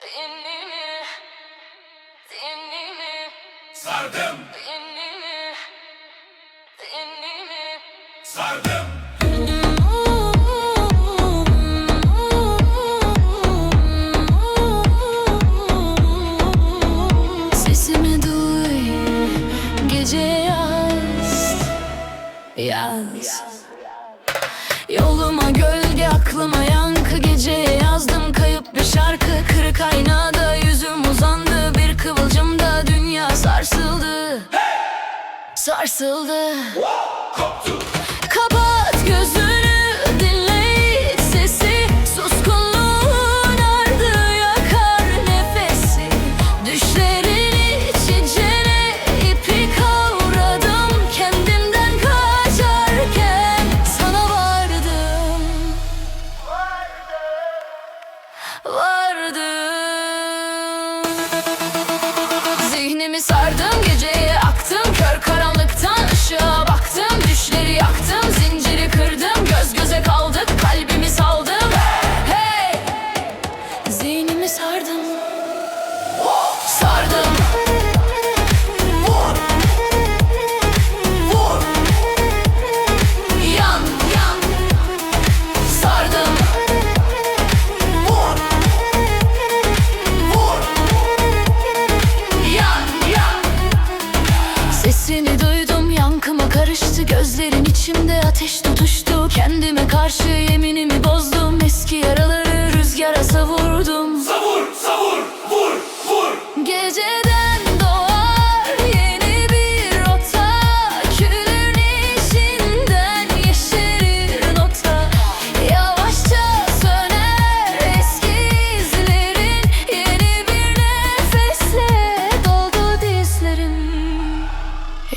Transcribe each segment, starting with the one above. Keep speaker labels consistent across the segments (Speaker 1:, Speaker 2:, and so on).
Speaker 1: Zihnimi, zihnimi, Sardım, zihnimi, zihnimi. sardım. Sesimi duy, gece yaz, yaz. Yoluma gölge, aklıma yankı Geceye yazdım sarsıldı hey! Sarsıldı. Koptu Kapat gözünü dinle sesi. Suskunluğun ardı yakar nefesi. Düşlerin içine ipi kavradım Kendimden kaçarken sana vardım Vardım. Vardım. Karıştı gözlerin içimde ateş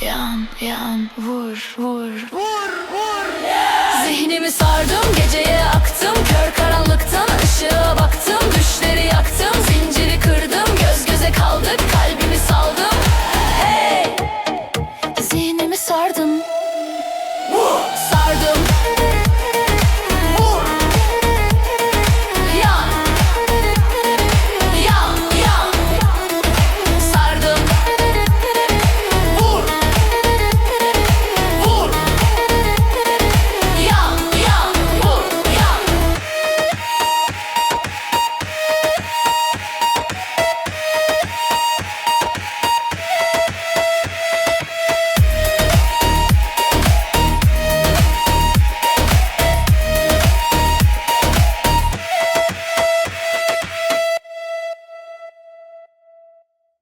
Speaker 1: Yan yan. Vur vur. Vur vur. Yeah! Zihnimi sardım geceye.